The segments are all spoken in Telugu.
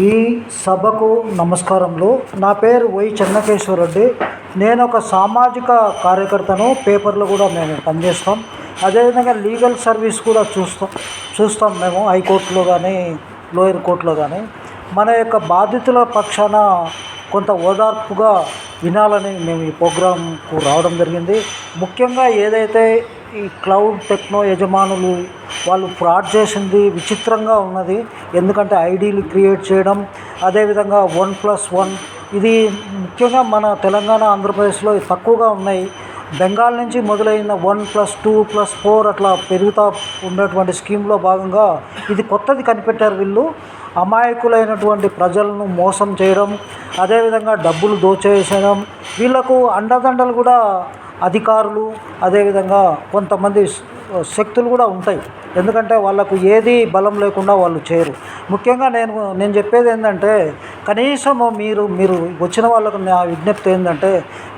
ఈ సభకు నమస్కారములు. నా పేరు వై చెన్నకేశ్వరరెడ్డి. నేను ఒక సామాజిక కార్యకర్తను పేపర్లో కూడా మేము పనిచేస్తాం. అదేవిధంగా లీగల్ సర్వీస్ కూడా చూస్తాం చూస్తాం మేము హైకోర్టులో కానీ లోయర్ కోర్టులో కానీ మన యొక్క బాధితుల పక్షాన కొంత ఓదార్పుగా వినాలని మేము ఈ ప్రోగ్రాంకు రావడం జరిగింది. ముఖ్యంగా ఏదైతే ఈ క్లౌడ్ టెక్నో యజమానులు వాళ్ళు ఫ్రాడ్ చేసింది విచిత్రంగా ఉన్నది. ఎందుకంటే ఐడీలు క్రియేట్ చేయడం అదేవిధంగా వన్ ప్లస్ వన్ ఇది ముఖ్యంగా మన తెలంగాణ ఆంధ్రప్రదేశ్లో తక్కువగా ఉన్నాయి. బెంగాల్ నుంచి మొదలైన one plus two plus four అట్లా పెరుగుతూ ఉన్నటువంటి స్కీమ్లో భాగంగా ఇది కొత్తది కనిపెట్టారు వీళ్ళు. అమాయకులైనటువంటి ప్రజలను మోసం చేయడం అదేవిధంగా డబ్బులు దోచేసేయడం వీళ్ళకు అండదండలు కూడా అధికారులు అదేవిధంగా కొంతమంది శక్తులు కూడా ఉంటాయి. ఎందుకంటే వాళ్ళకు ఏది బలం లేకుండా వాళ్ళు చేయరు. ముఖ్యంగా నేను నేను చెప్పేది ఏంటంటే కనీసం మీరు మీరు వచ్చిన వాళ్ళకు నా విజ్ఞప్తి ఏంటంటే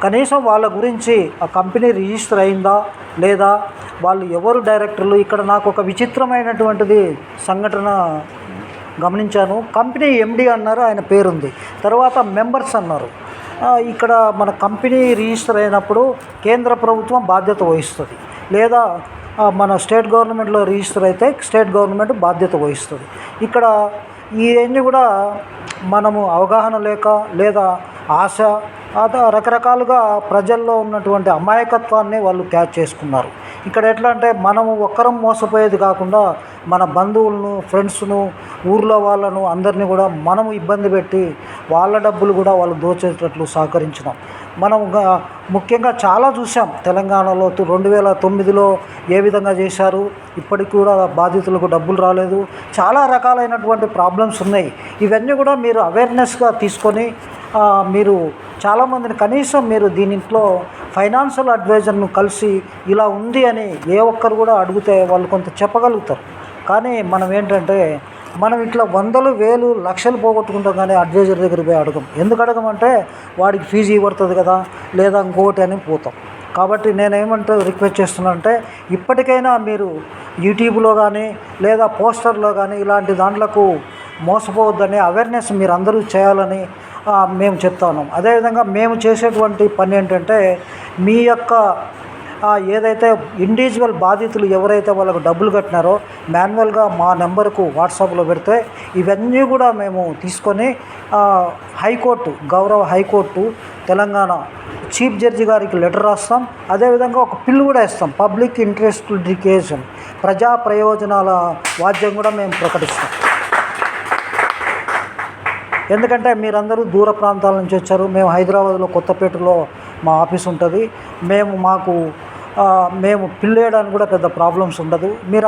కనీసం వాళ్ళ గురించి ఆ కంపెనీ రిజిస్టర్ అయిందా లేదా వాళ్ళు ఎవరు డైరెక్టర్లు ఇక్కడ నాకు ఒక విచిత్రమైనటువంటిది సంఘటన గమనించాను. కంపెనీ ఎండి అన్నారు ఆయన పేరుంది. తర్వాత మెంబర్స్ అన్నారు. ఇక్కడ మన కంపెనీ రిజిస్టర్ అయినప్పుడు కేంద్ర ప్రభుత్వం బాధ్యత వహిస్తుంది. లేదా మన స్టేట్ గవర్నమెంట్లో రిజిస్టర్ అయితే స్టేట్ గవర్నమెంట్ బాధ్యత వహిస్తుంది. ఇక్కడ ఇవన్నీ కూడా మనము అవగాహన లేక లేదా ఆశ రకరకాలుగా ప్రజల్లో ఉన్నటువంటి అమాయకత్వాన్ని వాళ్ళు క్యాచ్ చేసుకున్నారు. ఇక్కడ ఎట్లా అంటే మనము ఒక్కరం మోసపోయేది కాకుండా మన బంధువులను ఫ్రెండ్స్ను ఊర్లో వాళ్ళను అందరినీ కూడా మనము ఇబ్బంది పెట్టి వాళ్ళ డబ్బులు కూడా వాళ్ళు దోచేటట్లు సహకరించినాం. మనం ముఖ్యంగా చాలా చూసాం తెలంగాణలో రెండు వేల తొమ్మిదిలో ఏ విధంగా చేశారు ఇప్పటికి కూడా బాధితులకు డబ్బులు రాలేదు. చాలా రకాలైనటువంటి ప్రాబ్లమ్స్ ఉన్నాయి. ఇవన్నీ కూడా మీరు అవేర్నెస్గా తీసుకొని మీరు చాలామందిని కనీసం మీరు దీనింట్లో ఫైనాన్షియల్ అడ్వైజర్ను కలిసి ఇలా ఉంది అని ఏ ఒక్కరు కూడా అడిగితే వాళ్ళు కొంత చెప్పగలుగుతారు. కానీ మనం ఏంటంటే మనం ఇట్లా వందలు వేలు లక్షలు పోగొట్టుకుంటాం కానీ అడ్వైజర్ దగ్గర పోయి అడగం. ఎందుకు అడగమంటే వాడికి ఫీజు ఇవ్వడుతుంది కదా లేదా ఇంకోటి అని పోతాం. కాబట్టి నేనేమంటే రిక్వెస్ట్ చేస్తున్నానంటే ఇప్పటికైనా మీరు యూట్యూబ్లో కానీ లేదా పోస్టర్లో కానీ ఇలాంటి దాంట్లకు మోసపోవద్దని అవేర్నెస్ మీరు అందరూ చేయాలని మేము చెప్తాను అదేవిధంగా మేము చేసేటువంటి పని ఏంటంటే మీ యొక్క ఏదైతే ఇండివిజువల్ బాధితులు ఎవరైతే వాళ్ళకు డబ్బులు కట్టినారో మాన్యువల్గా మా నెంబర్కు వాట్సాప్లో పెడితే ఇవన్నీ కూడా మేము తీసుకొని హైకోర్టు గౌరవ high court Telangana chief judge గారికి లెటర్ రాస్తాం. అదేవిధంగా ఒక పిల్లు కూడా ఇస్తాం పబ్లిక్ ఇంట్రెస్ట్ డికేషన్ ప్రజా ప్రయోజనాల వాద్యం కూడా మేము ప్రకటిస్తాం. ఎందుకంటే మీరందరూ దూర ప్రాంతాల నుంచి వచ్చారు. మేము హైదరాబాద్లో కొత్తపేటలో మా ఆఫీస్ ఉంటుంది. మేము మాకు మేము పిల్లేయడానికి కూడా పెద్ద ప్రాబ్లమ్స్ ఉండదు. మీరు